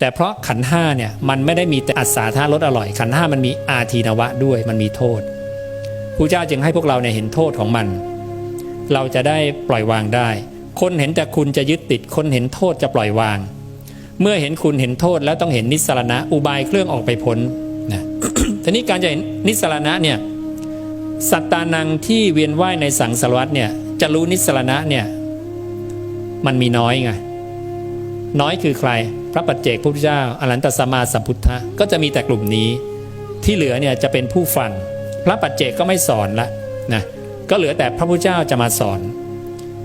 แต่เพราะขันห้าเนี่ยมันไม่ได้มีแต่อัศาธารสอร่อย ขันห้ามันมีอาทีนวะด้วยมันมีโทษพระเจ้าจึงให้พวกเราเนี่ยเห็นโทษของมัน เราจะได้ปล่อยวางได้ คนเห็นแต่คุณจะยึดติด คนเห็นโทษจะปล่อยวาง เมื่อเห็นคุณเห็นโทษแล้วต้องเห็นนิสรณะอุบายเครื่องออกไปพ้นนะทีนี้การจะเห็นนิสรณะเนี่ยสัตตานังที่เวียนว่ายในสังสารวัฏเนี่ยจะรู้นิสรณะเนี่ยมันมีน้อยไงน้อยคือใคร พระปัจเจกพระพุทธเจ้าอรันตสัมมาสัมพุทธะก็จะมีแต่กลุ่มนี้ ที่เหลือเนี่ยจะเป็นผู้ฟัง พระปัจเจกก็ไม่สอนละนะก็เหลือแต่พระพุทธเจ้าจะมาสอน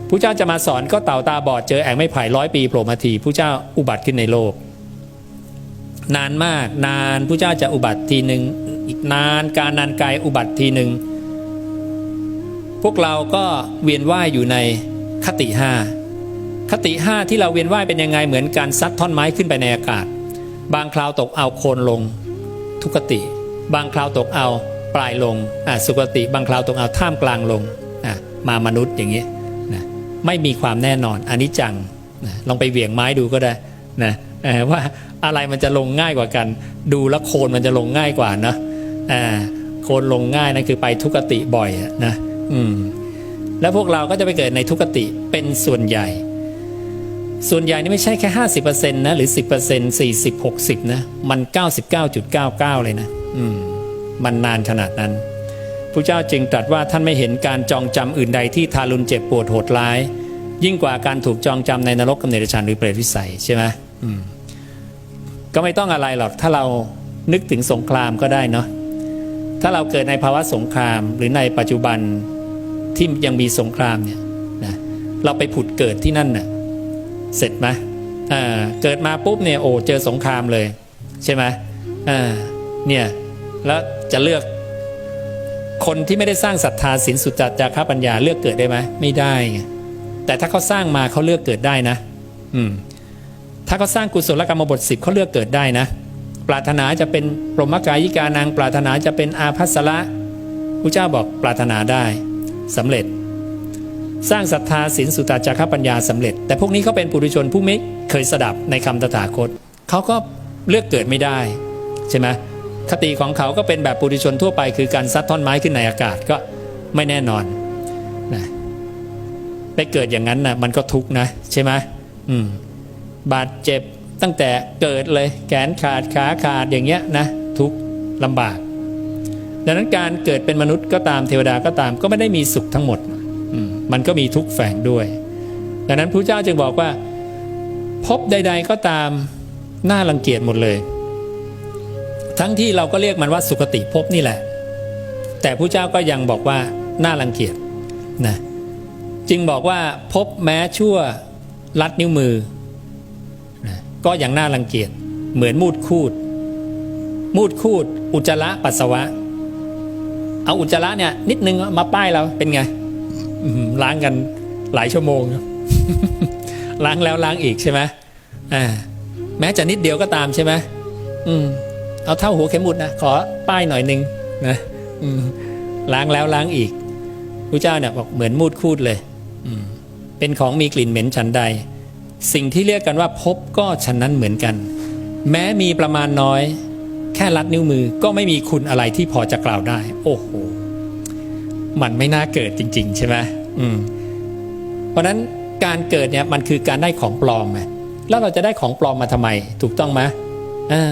พระเจ้าจะมาสอนก็เต่าตาบอดเจอแองไม่ไผ่ร้อยปีโผล่มาทีพระเจ้าอุบัติขึ้นในโลก นานมากนานพระเจ้าจะอุบัติทีหนึ่งอีกนานการนานไกลอุบัติทีหนึ่งพวกเราก็เวียนว่ายอยู่ในคติห้า คติห้าที่เราเวียนว่ายเป็นยังไงเหมือนการซัดท่อนไม้ขึ้นไปในอากาศ บางคราวตกเอาโคนลง ทุกติ บางคราวตกเอาปลายลงอะสุกติ บางคราวตกเอาท่ามกลางลงอะมามนุษย์อย่างนี้นะไม่มีความแน่นอนอันนี้จังนะลองไปเหวี่ยงไม้ดูก็ได้นะว่าอะไรมันจะลงง่ายกว่ากัน ดูแล้วโคนมันจะลงง่ายกว่านะอ่าโคนลงง่ายนั่นคือไปทุกติบ่อยนะอืมแล้วพวกเราก็จะไปเกิดในทุกติเป็นส่วนใหญ่ ส่วนใหญ่นี่ไม่ใช่แค่ 50%นะหรือ 10% 40 60 นะ มัน 99.99 เลยนะอืมมันนานขนาดนั้นพระเจ้าจึงตรัสว่าท่านไม่เห็นการจองจำอื่นใดที่ทารุณเจ็บปวดโหดร้าย ยิ่งกว่าการถูกจองจำในนรกกำเนิดฌานหรือเปรตวิสัยใช่ไหมมก็ไม่ต้องอะไรหรอกถ้าเรานึกถึงสงครามก็ได้เนาะถ้าเราเกิดในภาวะสงครามหรือในปัจจุบันที่ยังมีสงครามเนี่ยนะเราไปผุดเกิดที่นั่นน่ะ เสร็จไหมอ่าเกิดมาปุ๊บเนี่ยโอ้เจอสงครามเลย ใช่ไหมอ่าเนี่ยแล้วจะเลือกคนที่ไม่ได้สร้างศรัทธาศีลสุจจาระปัญญาเลือกเกิดได้ไหมไม่ได้ไงแต่ถ้าเขาสร้างมาเขาเลือกเกิดได้นะ อืม ถ้าเขาสร้างกุศลกรรมบทสิบเขาเลือกเกิดได้นะ ปรารถนาจะเป็นปรหมกายิกานางปรารถนาจะเป็นอาภัสระพระเจ้าบอกปรารถนาได้สำเร็จ สร้างศรัทธาศีลสุตตาจาระปัญญาสำเร็จ แต่พวกนี้เขาเป็นปุถุชนผู้ไม่เคยสดับในคำตถาคตเขาก็เลือกเกิดไม่ได้ใช่ไหมคติของเขาก็เป็นแบบปุถุชนทั่วไป คือการซัดท่อนไม้ขึ้นในอากาศก็ไม่แน่นอนนะไปเกิดอย่างนั้นนะมันก็ทุกข์นะใช่ไหมอืมบาดเจ็บตั้งแต่เกิดเลยแขนขาดขาขาดอย่างเงี้ยนะทุกข์ลำบาก ดังนั้นการเกิดเป็นมนุษย์ก็ตามเทวดาก็ตามก็ไม่ได้มีสุขทั้งหมด มันก็มีทุกแฝงด้วย ดังนั้นพระเจ้าจึงบอกว่า พบใด ๆ ก็ตามน่ารังเกียจหมดเลย ทั้งที่เราก็เรียกมันว่าสุคติภพนี่แหละ แต่พระเจ้าก็ยังบอกว่าน่ารังเกียจนะจึงบอกว่าพบแม้ชั่วลัดนิ้วมือนะก็ยังน่ารังเกียจเหมือนมูดคูด มูดคูด อุจจาระปัสสาวะ เอาอุจจาระเนี่ยนิดนึงมาป้ายเราเป็นไง ล้างกันหลายชั่วโมง ล้างแล้วล้างอีกใช่ไหมอ่าแม้จะนิดเดียวก็ตามใช่ไหมอืมเอาเท่าหัวเข็มหมุดนะขอป้ายหน่อยหนึงนะอืมล้างแล้วล้างอีกพระเจ้าเนี่ยบอกเหมือนมูดคูดเลยอืมเป็นของมีกลิ่นเหม็นฉันใด สิ่งที่เรียกกันว่าพบก็ฉันนั้นเหมือนกัน แม้มีประมาณน้อย แค่ลัดนิ้วมือก็ไม่มีคุณอะไรที่พอจะกล่าวได้ โอ้โห มันไม่น่าเกิดจริง ๆ ใช่ไหมอืมเพราะนั้นการเกิดเนี่ยมันคือการได้ของปลอมไงแล้วเราจะได้ของปลอมมาทำไม ถูกต้องไหมอ่า